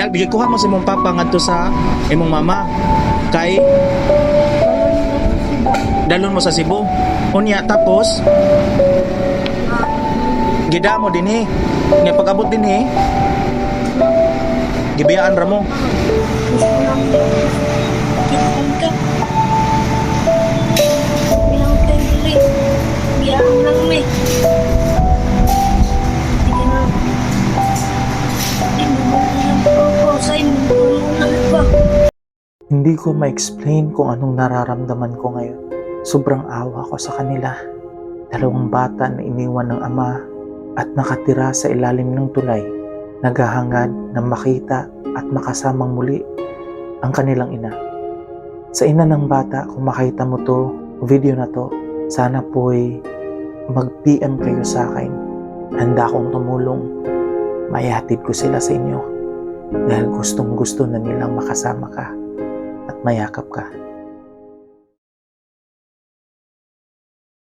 dahil gikuha mo sa imong papa ngadto sa imong mama kay dalon mo sa Cebu. Unya tapos gida mo dinhi. Nga pag-abot dinhi gibiyaan ra mo. Hindi ko ma-explain kung anong nararamdaman ko ngayon. Sobrang awa ko sa kanila. Dalawang bata na iniwan ng ama at nakatira sa ilalim ng tulay, naghahangad na makita at makasamang muli ang kanilang ina. Sa ina ng bata, kung makita mo to, video na to, sana po'y mag-PM kayo sa akin. Handa akong tumulong. Mayahatid ko sila sa inyo dahil gustong gusto na nilang makasama ka mayakap ka.